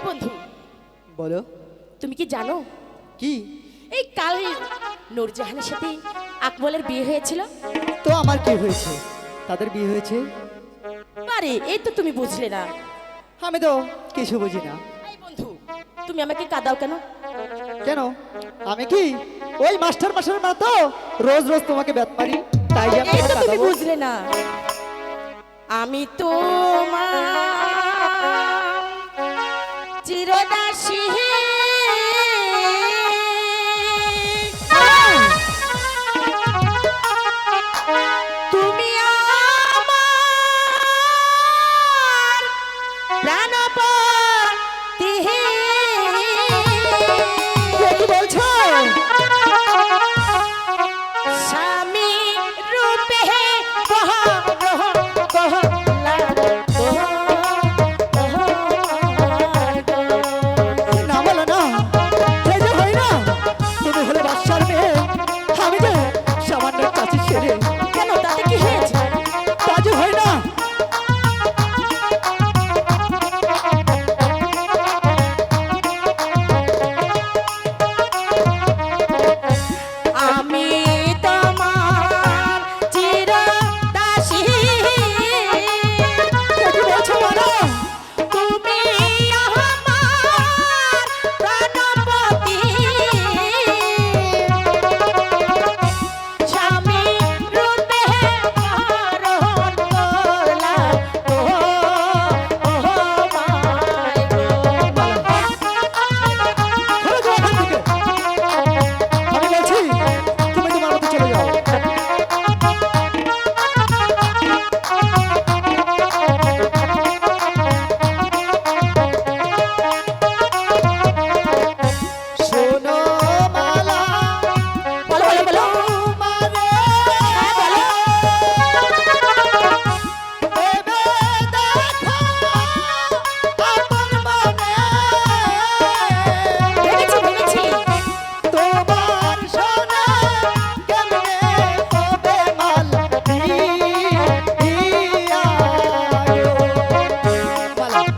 এই বন্ধু। বলো। তুমি কি জানো? কি? এই কাল নূরজাহানের সাথে আকবলের বিয়ে হয়েছিল। তো আমার কি হয়েছে? তাদের বিয়ে হয়েছে? আরে এই তো তুমি বুঝলে না। আমি তো কিছু বুঝি না। এই বন্ধু তুমি আমাকে কাদাও কেন? কেন? আমি কি? ওই মাস্টার মাস্টার মা তো রোজ রোজ তোমাকে ব্যাত মারি তাই আমি এই তো তুমি বুঝলে না। আমি তো চিরদাসী তুমি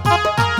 thank you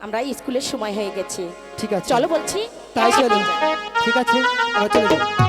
আমরা স্কুলের সময় হয়ে গেছে। ঠিক আছে। চলো বলছি তাই চলো ঠিক আছে আমরা চলে যাই